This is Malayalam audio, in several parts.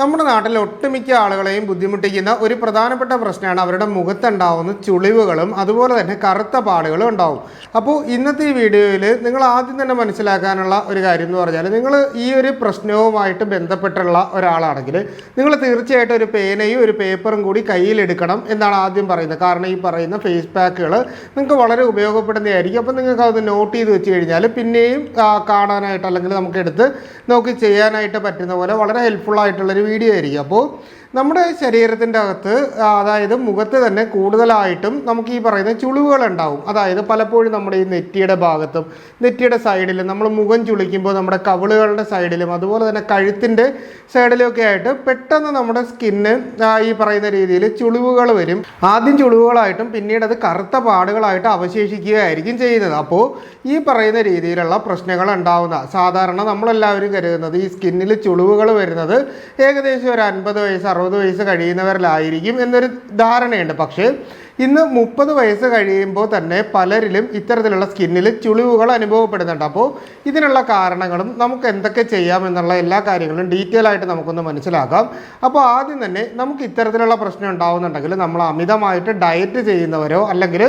നമ്മുടെ നാട്ടിലെ ഒട്ടുമിക്ക ആളുകളെയും ബുദ്ധിമുട്ടിക്കുന്ന ഒരു പ്രധാനപ്പെട്ട പ്രശ്നമാണ് അവരുടെ മുഖത്തുണ്ടാവുന്ന ചുളിവുകളും അതുപോലെ തന്നെ കറുത്ത പാടുകളും ഉണ്ടാവും. അപ്പോൾ ഇന്നത്തെ ഈ വീഡിയോയിൽ നിങ്ങൾ ആദ്യം തന്നെ മനസ്സിലാക്കാനുള്ള ഒരു കാര്യം എന്ന് പറഞ്ഞാൽ നിങ്ങൾ ഈ ഒരു പ്രശ്നവുമായിട്ട് ബന്ധപ്പെട്ടുള്ള ഒരാളാണെങ്കിൽ നിങ്ങൾ തീർച്ചയായിട്ടും ഒരു പേനയും ഒരു പേപ്പറും കൂടി കയ്യിലെടുക്കണം എന്നാണ് ആദ്യം പറയുന്നത്. കാരണം ഈ പറയുന്ന ഫേസ് പാക്കുകൾ നിങ്ങൾക്ക് വളരെ ഉപയോഗപ്പെടുന്നതായിരിക്കും. അപ്പോൾ നിങ്ങൾക്ക് അത് നോട്ട് ചെയ്ത് വെച്ച് കഴിഞ്ഞാൽ പിന്നെയും കാണാനായിട്ട് അല്ലെങ്കിൽ നമുക്ക് എടുത്ത് നോക്കി ചെയ്യാനായിട്ട് പറ്റുന്ന പോലെ വളരെ ഹെൽപ്ഫുൾ ആയിട്ടുള്ളൊരു വീഡിയോ ആയിരിക്കും. അപ്പോൾ നമ്മുടെ ശരീരത്തിന്റെ അകത്ത് അതായത് മുഖത്ത് തന്നെ കൂടുതലായിട്ടും നമുക്ക് ഈ പറയുന്ന ചുളിവുകൾ ഉണ്ടാവും. അതായത് പലപ്പോഴും നമ്മുടെ ഈ നെറ്റിയുടെ ഭാഗത്തും നെറ്റിയുടെ സൈഡിലും നമ്മൾ മുഖം ചുളിക്കുമ്പോൾ നമ്മുടെ കവിളുകളുടെ സൈഡിലും അതുപോലെ തന്നെ കഴുത്തിന്റെ സൈഡിലൊക്കെ ആയിട്ട് പെട്ടെന്ന് നമ്മുടെ സ്കിന്ന് ഈ പറയുന്ന രീതിയിൽ ചുളിവുകൾ വരും. ആദ്യം ചുളിവുകളായിട്ടും പിന്നീട് അത് കറുത്ത പാടുകളായിട്ട് അവശേഷിക്കുകയായിരിക്കും ചെയ്യുന്നത്. അപ്പോൾ ഈ പറയുന്ന രീതിയിലുള്ള പ്രശ്നങ്ങൾ ഉണ്ടാവുന്ന സാധാരണ നമ്മളെല്ലാവരും കരുതുന്നത് ഈ സ്കിന്നിൽ ചുളിവുകൾ വരുന്നത് ഏകദേശം ഒരു അൻപത് വയസ്സ് അറുപത് വയസ്സ് കഴിയുന്നവരിലായിരിക്കും എന്നൊരു ധാരണയുണ്ട്. പക്ഷേ ഇന്ന് മുപ്പത് വയസ്സ് കഴിയുമ്പോൾ തന്നെ പലരിലും ഇത്തരത്തിലുള്ള സ്കിന്നിൽ ചുളിവുകൾ അനുഭവപ്പെടുന്നുണ്ട്. അപ്പോൾ ഇതിനുള്ള കാരണങ്ങളും നമുക്ക് എന്തൊക്കെ ചെയ്യാം എന്നുള്ള എല്ലാ കാര്യങ്ങളും ഡീറ്റെയിൽ ആയിട്ട് നമുക്കൊന്ന് മനസ്സിലാക്കാം. അപ്പോൾ ആദ്യം തന്നെ നമുക്ക് ഇത്തരത്തിലുള്ള പ്രശ്നം ഉണ്ടാവുന്നുണ്ടെങ്കിൽ നമ്മൾ അമിതമായിട്ട് ഡയറ്റ് ചെയ്യുന്നവരോ അല്ലെങ്കിൽ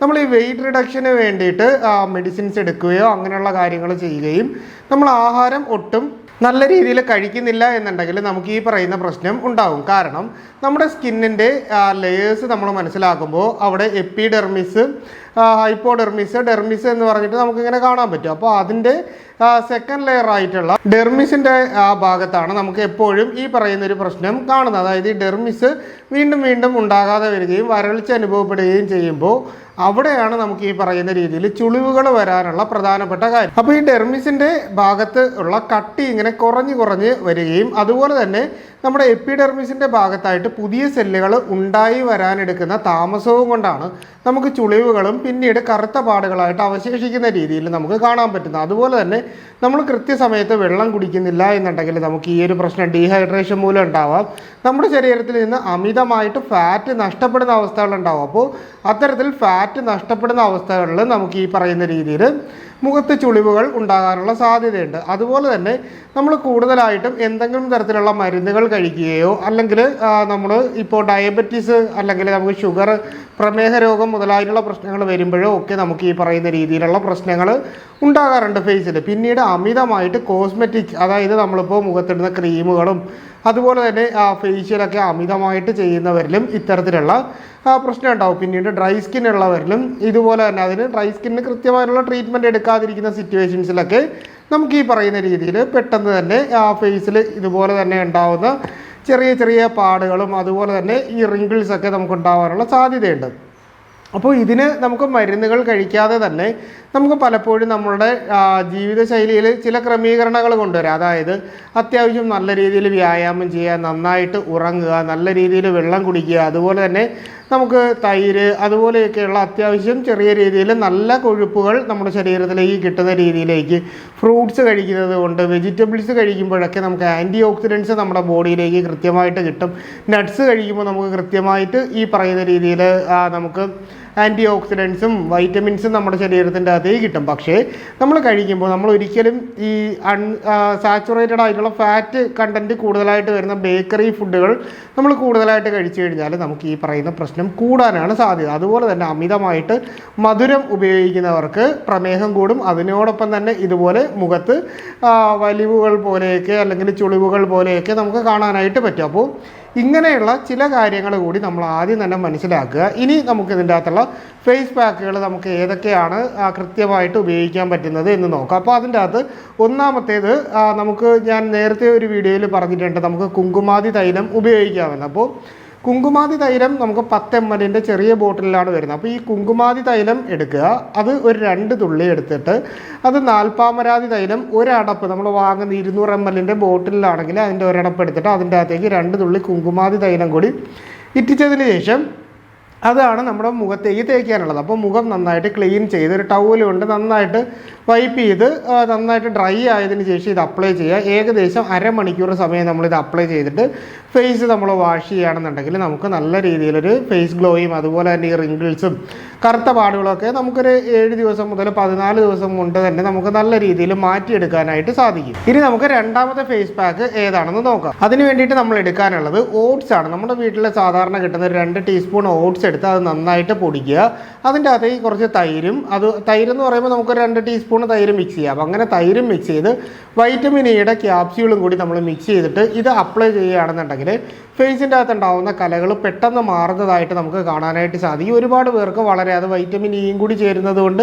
നമ്മൾ ഈ വെയിറ്റ് റിഡക്ഷന് വേണ്ടിയിട്ട് മെഡിസിൻസ് എടുക്കുകയോ അങ്ങനെയുള്ള കാര്യങ്ങൾ ചെയ്യുകയും നമ്മൾ ആഹാരം ഒട്ടും നല്ല രീതിയിൽ കഴിക്കുന്നില്ല എന്നുണ്ടെങ്കിൽ നമുക്ക് ഈ പറയുന്ന പ്രശ്നം ഉണ്ടാവും. കാരണം നമ്മുടെ സ്കിന്നിന്റെ ലെയേഴ്സ് നമ്മൾ മനസ്സിലാക്കുമ്പോൾ അവിടെ എപ്പിഡെർമിസ് ഹൈപ്പോഡെർമിസ് ഡെർമിസ് എന്ന് പറഞ്ഞിട്ട് നമുക്കിങ്ങനെ കാണാൻ പറ്റും. അപ്പോൾ അതിന്റെ സെക്കൻഡ് ലെയർ ആയിട്ടുള്ള ഡെർമിസിന്റെ ആ ഭാഗത്താണ് നമുക്ക് എപ്പോഴും ഈ പറയുന്ന ഒരു പ്രശ്നം കാണുന്നത്. അതായത് ഈ ഡെർമിസ് വീണ്ടും വീണ്ടും ഉണ്ടാകാതെ വരികയും വരൾച്ച അനുഭവപ്പെടുകയും ചെയ്യുമ്പോൾ അവിടെയാണ് നമുക്ക് ഈ പറയുന്ന രീതിയിൽ ചുളിവുകൾ വരാനുള്ള പ്രധാനപ്പെട്ട കാര്യം. അപ്പോൾ ഈ ഡെർമിസിന്റെ ഭാഗത്ത് ഉള്ള കട്ടി ഇങ്ങനെ കുറഞ്ഞ് കുറഞ്ഞ് വരികയും അതുപോലെ തന്നെ നമ്മുടെ എപ്പിഡെർമിസിന്റെ ഭാഗത്തായിട്ട് പുതിയ സെല്ലുകൾ ഉണ്ടായി വരാനെടുക്കുന്ന താമസവും കൊണ്ടാണ് നമുക്ക് ചുളിവുകളും പിന്നീട് കറുത്ത പാടുകളായിട്ട് അവശേഷിക്കുന്ന രീതിയിൽ നമുക്ക് കാണാൻ പറ്റുന്നത് അതുപോലെ തന്നെ നമ്മൾ കൃത്യസമയത്ത് വെള്ളം കുടിക്കുന്നില്ല എന്നുണ്ടെങ്കിൽ നമുക്ക് ഈ ഒരു പ്രശ്നം ഡീഹൈഡ്രേഷൻ മൂലം ഉണ്ടാവാം. നമ്മുടെ ശരീരത്തിൽ നിന്ന് അമിതമായിട്ട് ഫാറ്റ് നഷ്ടപ്പെടുന്ന അവസ്ഥകളുണ്ടാവും അപ്പോൾ അത്തരത്തിൽ ഫാറ്റ് നഷ്ടപ്പെടുന്ന അവസ്ഥകളിൽ നമുക്ക് ഈ പറയുന്ന രീതിയിൽ മുഖത്ത് ചുളിവുകൾ ഉണ്ടാകാനുള്ള സാധ്യതയുണ്ട്. അതുപോലെ തന്നെ നമ്മൾ കൂടുതലായിട്ടും എന്തെങ്കിലും തരത്തിലുള്ള മരുന്നുകൾ കഴിക്കുകയോ അല്ലെങ്കിൽ നമ്മൾ ഇപ്പോൾ ഡയബറ്റീസ് അല്ലെങ്കിൽ നമുക്ക് ഷുഗർ പ്രമേഹ രോഗം മുതലായിട്ടുള്ള പ്രശ്നങ്ങൾ വരുമ്പോഴോ ഒക്കെ നമുക്ക് ഈ പറയുന്ന രീതിയിലുള്ള പ്രശ്നങ്ങൾ ഉണ്ടാകാറുണ്ട് ഫേസിൽ പിന്നീട് അമിതമായിട്ട് കോസ്മെറ്റിക് അതായത് നമ്മളിപ്പോൾ മുഖത്തിടുന്ന ക്രീമുകളും അതുപോലെ തന്നെ ഫേഷ്യലൊക്കെ അമിതമായിട്ട് ചെയ്യുന്നവരിലും ഇത്തരത്തിലുള്ള പ്രശ്നം ഉണ്ടാവും. പിന്നീട് ഡ്രൈ സ്കിൻ ഉള്ളവരിലും ഇതുപോലെ തന്നെ. അതിന് ഡ്രൈ സ്കിന്നിന് കൃത്യമായിട്ടുള്ള ട്രീറ്റ്മെന്റ് എടുക്കാതിരിക്കുന്ന സിറ്റുവേഷൻസിലൊക്കെ നമുക്ക് ഈ പറയുന്ന രീതിയിൽ പെട്ടെന്ന് തന്നെ ആ ഫേസിൽ ഇതുപോലെ തന്നെ ഉണ്ടാവുന്ന ചെറിയ ചെറിയ പാടുകളും അതുപോലെ തന്നെ ഈ റിങ്കിൾസ് ഒക്കെ നമുക്ക് ഉണ്ടാവാനുള്ള സാധ്യതയുണ്ട്. അപ്പോൾ ഇതിന് നമുക്ക് മരുന്നുകൾ കഴിക്കാതെ തന്നെ നമുക്ക് പലപ്പോഴും നമ്മളുടെ ജീവിതശൈലിയിൽ ചില ക്രമീകരണങ്ങൾ കൊണ്ടുവരാം. അതായത് അത്യാവശ്യം നല്ല രീതിയിൽ വ്യായാമം ചെയ്യുക നന്നായിട്ട് ഉറങ്ങുക നല്ല രീതിയിൽ വെള്ളം കുടിക്കുക അതുപോലെ തന്നെ നമുക്ക് തൈര് അതുപോലെയൊക്കെയുള്ള അത്യാവശ്യം ചെറിയ രീതിയിൽ നല്ല കൊഴുപ്പുകൾ നമ്മുടെ ശരീരത്തിലേക്ക് കിട്ടുന്ന രീതിയിലേക്ക് ഫ്രൂട്ട്സ് കഴിക്കുന്നത് കൊണ്ട് വെജിറ്റബിൾസ് കഴിക്കുമ്പോഴൊക്കെ നമുക്ക് ആന്റി ഓക്സിഡൻസ് നമ്മുടെ ബോഡിയിലേക്ക് കൃത്യമായിട്ട് കിട്ടും. നട്ട്സ് കഴിക്കുമ്പോൾ നമുക്ക് കൃത്യമായിട്ട് ഈ പറയുന്ന രീതിയിൽ നമുക്ക് ആന്റി ഓക്സിഡൻസും വൈറ്റമിൻസും നമ്മുടെ ശരീരത്തിന്റെ അകത്തേക്ക് കിട്ടും. പക്ഷേ നമ്മൾ കഴിക്കുമ്പോൾ നമ്മൾ ഒരിക്കലും ഈ അൺ സാച്ചുറേറ്റഡ് ആയിട്ടുള്ള ഫാറ്റ് കണ്ടന്റ് കൂടുതലായിട്ട് വരുന്ന ബേക്കറി ഫുഡുകൾ നമ്മൾ കൂടുതലായിട്ട് കഴിച്ചു കഴിഞ്ഞാൽ നമുക്ക് ഈ പറയുന്ന പ്രശ്നം കൂടാനാണ് സാധ്യത. അതുപോലെ തന്നെ അമിതമായിട്ട് മധുരം ഉപയോഗിക്കുന്നവർക്ക് പ്രമേഹം കൂടും. അതിനോടൊപ്പം തന്നെ ഇതുപോലെ മുഖത്ത് വലിവുകൾ പോലെയൊക്കെ അല്ലെങ്കിൽ ചുളിവുകൾ പോലെയൊക്കെ നമുക്ക് കാണാനായിട്ട് പറ്റും. അപ്പോൾ ഇങ്ങനെയുള്ള ചില കാര്യങ്ങൾ കൂടി നമ്മൾ ആദ്യം തന്നെ മനസ്സിലാക്കുക. ഇനി നമുക്ക് ഇതിന്റെ അകത്തുള്ള ഫേസ് പാക്കുകൾ നമുക്ക് ഏതൊക്കെയാണ് കൃത്യമായിട്ട് ഉപയോഗിക്കാൻ പറ്റുന്നത് എന്ന് നോക്കാം. അപ്പോൾ അതിന്റെ അകത്ത് ഒന്നാമത്തേത് നമുക്ക് ഞാൻ നേരത്തെ ഒരു വീഡിയോയിൽ പറഞ്ഞിട്ടുണ്ട് നമുക്ക് കുങ്കുമാതി തൈലം ഉപയോഗിക്കാമെന്ന് അപ്പോൾ കുങ്കുമാതി തൈലം നമുക്ക് പത്ത് എം എല്ലിന്റെ ചെറിയ ബോട്ടിലാണ് വരുന്നത്. അപ്പോൾ ഈ കുങ്കുമാതി തൈലം എടുക്കുക. അത് ഒരു രണ്ട് തുള്ളി എടുത്തിട്ട് അത് നാൽപ്പാമരാതി തൈലം ഒരടപ്പ് നമ്മൾ വാങ്ങുന്ന ഇരുന്നൂറ് എം എല്ലിന്റെ ബോട്ടിലാണെങ്കിൽ അതിന്റെ ഒരടപ്പ് എടുത്തിട്ട് അതിന്റെ അകത്തേക്ക് രണ്ട് തുള്ളി കുങ്കുമാതി തൈലം കൂടി ഇറ്റിച്ചതിന് ശേഷം അതാണ് നമ്മുടെ മുഖത്തേക്ക് തേക്കാനുള്ളത്. അപ്പോൾ മുഖം നന്നായിട്ട് ക്ലീൻ ചെയ്ത് ഒരു ടവൽ കൊണ്ട് നന്നായിട്ട് വൈപ്പ് ചെയ്ത് നന്നായിട്ട് ഡ്രൈ ആയതിനു ശേഷം ഇത് അപ്ലൈ ചെയ്യുക. ഏകദേശം അരമണിക്കൂർ സമയം നമ്മളിത് അപ്ലൈ ചെയ്തിട്ട് ഫേസ് നമ്മൾ വാഷ് ചെയ്യുകയാണെന്നുണ്ടെങ്കിൽ നമുക്ക് നല്ല രീതിയിലൊരു ഫേസ് ഗ്ലോയും അതുപോലെ തന്നെ ഈ റിങ്കിൾസും കറുത്ത പാടുകളൊക്കെ നമുക്കൊരു ഏഴ് ദിവസം മുതൽ പതിനാല് ദിവസം കൊണ്ട് തന്നെ നമുക്ക് നല്ല രീതിയിൽ മാറ്റിയെടുക്കാനായിട്ട് സാധിക്കും. ഇനി നമുക്ക് രണ്ടാമത്തെ ഫേസ് പാക്ക് ഏതാണെന്ന് നോക്കാം. അതിന് വേണ്ടിയിട്ട് നമ്മൾ എടുക്കാനുള്ളത് ഓട്സ് ആണ്. നമ്മുടെ വീട്ടിൽ സാധാരണ കിട്ടുന്ന രണ്ട് ടീസ്പൂൺ ഓട്സ് എടുത്ത് അത് നന്നായിട്ട് പൊടിക്കുക. അതിന്റെ അകത്തേക്ക് കുറച്ച് തൈരും അത് തൈര് എന്ന് പറയുമ്പോൾ നമുക്ക് രണ്ട് ടീസ്പൂൺ തൈര് മിക്സ് ചെയ്യാം. അങ്ങനെ തൈരും മിക്സ് ചെയ്ത് വൈറ്റമിൻ ഇയുടെ ക്യാപ്സ്യൂളും കൂടി നമ്മൾ മിക്സ് ചെയ്തിട്ട് ഇത് അപ്ലൈ ചെയ്യുകയാണെന്നുണ്ടെങ്കിൽ ഫേസിന്റെ അകത്ത് ഉണ്ടാവുന്ന കലകൾ പെട്ടെന്ന് മാറുന്നതായിട്ട് നമുക്ക് കാണാനായിട്ട് സാധിക്കും. ഒരുപാട് പേർക്ക് വളരെ അത് വൈറ്റമിൻ ഇയും കൂടി ചേരുന്നത് കൊണ്ട്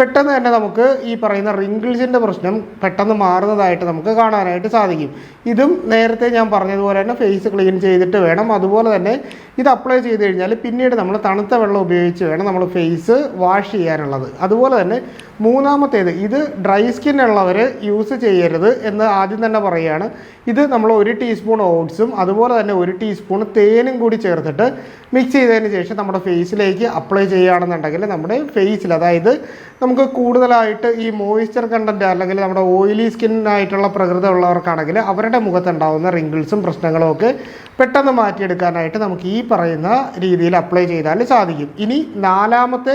പെട്ടെന്ന് തന്നെ നമുക്ക് ഈ പറയുന്ന റിങ്കിൾസിന്റെ പ്രശ്നം പെട്ടെന്ന് മാറുന്നതായിട്ട് നമുക്ക് കാണാനായിട്ട് സാധിക്കും. ഇതും നേരത്തെ ഞാൻ പറഞ്ഞതുപോലെ തന്നെ ഫേസ് ക്ലീൻ ചെയ്തിട്ട് വേണം. അതുപോലെ തന്നെ ഇത് അപ്ലൈ ചെയ്ത് കഴിഞ്ഞാൽ പിന്നീട് നമ്മൾ തണുത്ത വെള്ളം ഉപയോഗിച്ച് വേണം നമ്മൾ ഫേസ് വാഷ് ചെയ്യാനുള്ളത്. അതുപോലെ തന്നെ മൂന്നാമത്തേത് ഇത് ഡ്രൈ സ്കിൻ ഉള്ളവർ യൂസ് ചെയ്യരുത് എന്ന് ആദ്യം തന്നെ പറയുകയാണ്. ഇത് നമ്മൾ ഒരു ടീസ്പൂൺ ഓട്സും അതുപോലെ തന്നെ ഒരു ടീസ്പൂൺ തേനും കൂടി ചേർത്തിട്ട് മിക്സ് ചെയ്തതിന് ശേഷം നമ്മുടെ ഫേസിലേക്ക് അപ്ലൈ ചെയ്യുകയാണെന്നുണ്ടെങ്കിൽ നമ്മുടെ ഫേസിൽ അതായത് നമുക്ക് കൂടുതലായിട്ട് ഈ മോയ്സ്ചർ കണ്ടന്റ് അല്ലെങ്കിൽ നമ്മുടെ ഓയിലി സ്കിന്നായിട്ടുള്ള പ്രകൃതി ഉള്ളവർക്കാണെങ്കിൽ അവരുടെ മുഖത്തുണ്ടാവുന്ന റിങ്കിൾസും പ്രശ്നങ്ങളും ഒക്കെ പെട്ടെന്ന് മാറ്റിയെടുക്കാനായിട്ട് നമുക്ക് ഈ പറയുന്ന രീതിയിൽ അപ്ലൈ ചെയ്താൽ സാധിക്കും. ഇനി നാലാമത്തെ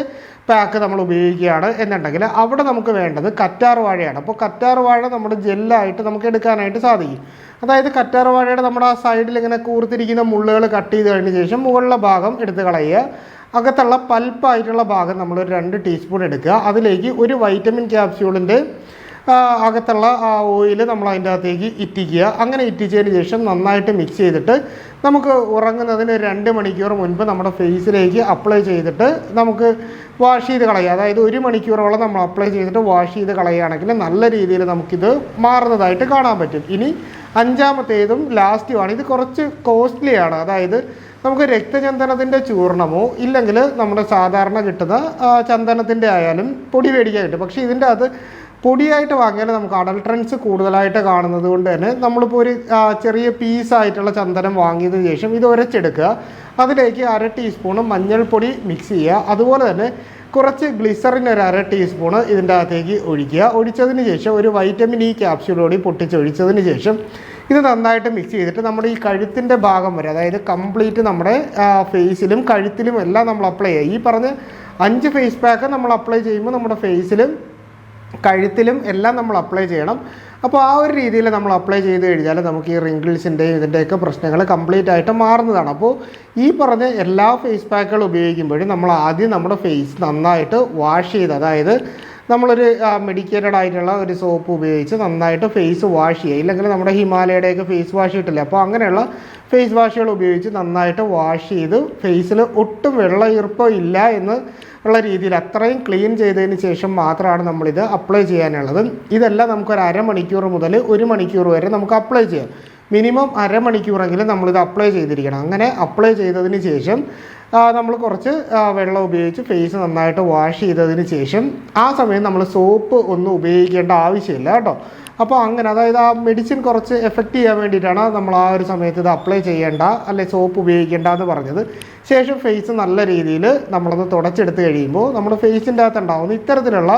പാക്ക് നമ്മൾ ഉപയോഗിക്കുകയാണ് എന്നുണ്ടെങ്കിൽ അവിടെ നമുക്ക് വേണ്ടത് കറ്റാർ വാഴയാണ്. അപ്പോൾ കറ്റാർ വാഴ നമ്മുടെ ജെല്ലായിട്ട് നമുക്ക് എടുക്കാനായിട്ട് സാധിക്കും. അതായത് കറ്റാർ വാഴയുടെ നമ്മുടെ ആ സൈഡിൽ ഇങ്ങനെ കൂർത്തിരിക്കുന്ന മുള്ളുകൾ കട്ട് ചെയ്ത് കഴിഞ്ഞ ശേഷം മുകളിലെ ഭാഗം എടുത്ത് കളയുക. അകത്തുള്ള പൽപ്പായിട്ടുള്ള ഭാഗം നമ്മൾ രണ്ട് ടീസ്പൂൺ എടുക്കുക. അതിലേക്ക് ഒരു വൈറ്റമിൻ ക്യാപ്സ്യൂളിന്റെ അകത്തുള്ള ആ ഓയിൽ നമ്മൾ അതിന്റെ അകത്തേക്ക് ഇറ്റിക്കുക. അങ്ങനെ ഇറ്റിച്ചതിന് ശേഷം നന്നായിട്ട് മിക്സ് ചെയ്തിട്ട് നമുക്ക് ഉറങ്ങുന്നതിന് രണ്ട് മണിക്കൂർ മുൻപ് നമ്മുടെ ഫേസിലേക്ക് അപ്ലൈ ചെയ്തിട്ട് നമുക്ക് വാഷ് ചെയ്ത് കളയുക അതായത് ഒരു മണിക്കൂറോളം നമ്മൾ അപ്ലൈ ചെയ്തിട്ട് വാഷ് ചെയ്ത് കളയുകയാണെങ്കിൽ നല്ല രീതിയിൽ നമുക്കിത് മാറുന്നതായിട്ട് കാണാൻ പറ്റും. ഇനി അഞ്ചാമത്തേതും ലാസ്റ്റുമാണ് ഇത് കുറച്ച് കോസ്റ്റ്ലിയാണ് അതായത് നമുക്ക് രക്തചന്ദനത്തിന്റെ ചൂർണമോ ഇല്ലെങ്കിൽ നമ്മുടെ സാധാരണ കിട്ടുന്ന ചന്ദനത്തിന്റെ ആയാലും പൊടി മേടിക്കാൻ കിട്ടും. പക്ഷേ ഇതിന്റെ അത് പൊടിയായിട്ട് വാങ്ങിയാൽ നമുക്ക് അഡൾട്രൻസ് കൂടുതലായിട്ട് കാണുന്നത് കൊണ്ട് തന്നെ നമ്മളിപ്പോൾ ഒരു ചെറിയ പീസായിട്ടുള്ള ചന്ദനം വാങ്ങിയതിന് ശേഷം ഇത് ഉരച്ചെടുക്കുക അതിലേക്ക് അര ടീസ്പൂണ് മഞ്ഞൾപ്പൊടി മിക്സ് ചെയ്യുക. അതുപോലെ തന്നെ കുറച്ച് ഗ്ലിസറിൻ ഒരു അര ടീസ്പൂണ് ഇതിന്റെ അകത്തേക്ക് ഒഴിക്കുക. ഒഴിച്ചതിന് ശേഷം ഒരു വൈറ്റമിൻ ഇ ക്യാപ്സ്യൂളോടി പൊട്ടിച്ചൊഴിച്ചതിന് ശേഷം ഇത് നന്നായിട്ട് മിക്സ് ചെയ്തിട്ട് നമ്മുടെ ഈ കഴുത്തിന്റെ ഭാഗം വരെ അതായത് കംപ്ലീറ്റ് നമ്മുടെ ഫേസിലും കഴുത്തിലും എല്ലാം നമ്മൾ അപ്ലൈ ചെയ്യുക. ഈ പറഞ്ഞ അഞ്ച് ഫേസ് പാക്ക് നമ്മൾ അപ്ലൈ ചെയ്യുമ്പോൾ നമ്മുടെ ഫേസിലും കഴുത്തിലും എല്ലാം നമ്മൾ അപ്ലൈ ചെയ്യണം. അപ്പോൾ ആ ഒരു രീതിയിൽ നമ്മൾ അപ്ലൈ ചെയ്ത് കഴിഞ്ഞാൽ നമുക്ക് ഈ റിങ്കിൾസിന്റെയും ഇതിന്റെയൊക്കെ പ്രശ്നങ്ങൾ കംപ്ലീറ്റ് ആയിട്ട് മാറുന്നതാണ്. അപ്പോൾ ഈ പറഞ്ഞ എല്ലാ ഫേസ് പാക്കുകൾ ഉപയോഗിക്കുമ്പോഴും നമ്മൾ ആദ്യം നമ്മുടെ ഫേസ് നന്നായിട്ട് വാഷ് ചെയ്ത് അതായത് നമ്മളൊരു മെഡിക്കേറ്റഡ് ആയിട്ടുള്ള ഒരു സോപ്പ് ഉപയോഗിച്ച് നന്നായിട്ട് ഫേസ് വാഷ് ചെയ്യുക. ഇല്ലെങ്കിൽ നമ്മുടെ ഹിമാലയയുടെയൊക്കെ ഫേസ് വാഷ് കിട്ടില്ലേ? അപ്പോൾ അങ്ങനെയുള്ള ഫേസ് വാഷുകൾ ഉപയോഗിച്ച് നന്നായിട്ട് വാഷ് ചെയ്ത് ഫേസിൽ ഒട്ടും വെള്ള ഈർപ്പം ഇല്ല എന്ന് ഉള്ള രീതിയിൽ അത്രയും ക്ലീൻ ചെയ്തതിന് ശേഷം മാത്രമാണ് നമ്മളിത് അപ്ലൈ ചെയ്യാനുള്ളത്. ഇതെല്ലാം നമുക്കൊരു അരമണിക്കൂർ മുതൽ ഒരു മണിക്കൂർ വരെ നമുക്ക് അപ്ലൈ ചെയ്യാം. മിനിമം അരമണിക്കൂറെങ്കിലും നമ്മളിത് അപ്ലൈ ചെയ്തിരിക്കണം. അങ്ങനെ അപ്ലൈ ചെയ്തതിന് ശേഷം നമ്മൾ കുറച്ച് വെള്ളം ഉപയോഗിച്ച് ഫേസ് നന്നായിട്ട് വാഷ് ചെയ്തതിന് ശേഷം ആ സമയം നമ്മൾ സോപ്പ് ഒന്നും ഉപയോഗിക്കേണ്ട ആവശ്യമില്ല കേട്ടോ. അപ്പോൾ അങ്ങനെ അതായത് ആ മെഡിസിൻ കുറച്ച് എഫക്റ്റ് ചെയ്യാൻ വേണ്ടിയിട്ടാണ് നമ്മൾ ആ ഒരു സമയത്ത് ഇത് അപ്ലൈ ചെയ്യേണ്ട അല്ലെ സോപ്പ് ഉപയോഗിക്കേണ്ട എന്ന് പറഞ്ഞത്. ശേഷം ഫേസ് നല്ല രീതിയിൽ നമ്മളത് തുടച്ചെടുത്ത് കഴിയുമ്പോൾ നമ്മുടെ ഫേസിന്റെ അകത്ത് ഉണ്ടാകുന്ന ഇത്തരത്തിലുള്ള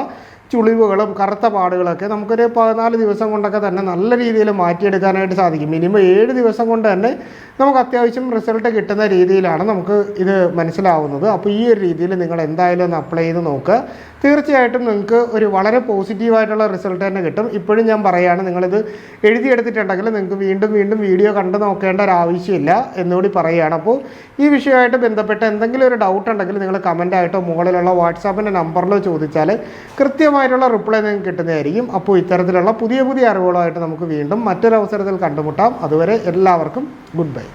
ചുളിവുകളും കറുത്ത പാടുകളൊക്കെ നമുക്കൊരു പതിനാല് ദിവസം കൊണ്ടൊക്കെ തന്നെ നല്ല രീതിയിൽ മാറ്റിയെടുക്കാനായിട്ട് സാധിക്കും. മിനിമം ഏഴ് ദിവസം കൊണ്ട് തന്നെ നമുക്ക് അത്യാവശ്യം റിസൾട്ട് കിട്ടുന്ന രീതിയിലാണ് നമുക്ക് ഇത് മനസ്സിലാവുന്നത്. അപ്പോൾ ഈ ഒരു രീതിയിൽ നിങ്ങൾ എന്തായാലും ഒന്ന് അപ്ലൈ ചെയ്ത് നോക്കുക. തീർച്ചയായിട്ടും നിങ്ങൾക്ക് ഒരു വളരെ പോസിറ്റീവായിട്ടുള്ള റിസൾട്ട് തന്നെ കിട്ടും. ഇപ്പോഴും ഞാൻ പറയുകയാണ് നിങ്ങളിത് എഴുതിയെടുത്തിട്ടുണ്ടെങ്കിൽ നിങ്ങൾക്ക് വീണ്ടും വീണ്ടും വീഡിയോ കണ്ടു നോക്കേണ്ട ഒരു ആവശ്യമില്ല എന്നുകൂടി പറയുകയാണ്. അപ്പോൾ ഈ വിഷയമായിട്ട് ബന്ധപ്പെട്ട എന്തെങ്കിലും ഒരു ഡൗട്ട് ഉണ്ടെങ്കിൽ നിങ്ങൾ കമന്റായിട്ടോ മുകളിലുള്ള വാട്സാപ്പിന്റെ നമ്പറിലോ ചോദിച്ചാൽ കൃത്യമായിട്ടുള്ള റിപ്ലൈ നിങ്ങൾക്ക് കിട്ടുന്നതായിരിക്കും. അപ്പോൾ ഇത്തരത്തിലുള്ള പുതിയ പുതിയ അറിവുകളുമായിട്ട് നമുക്ക് വീണ്ടും മറ്റൊരവസരത്തിൽ കണ്ടുമുട്ടാം. അതുവരെ എല്ലാവർക്കും ഗുഡ് ബൈ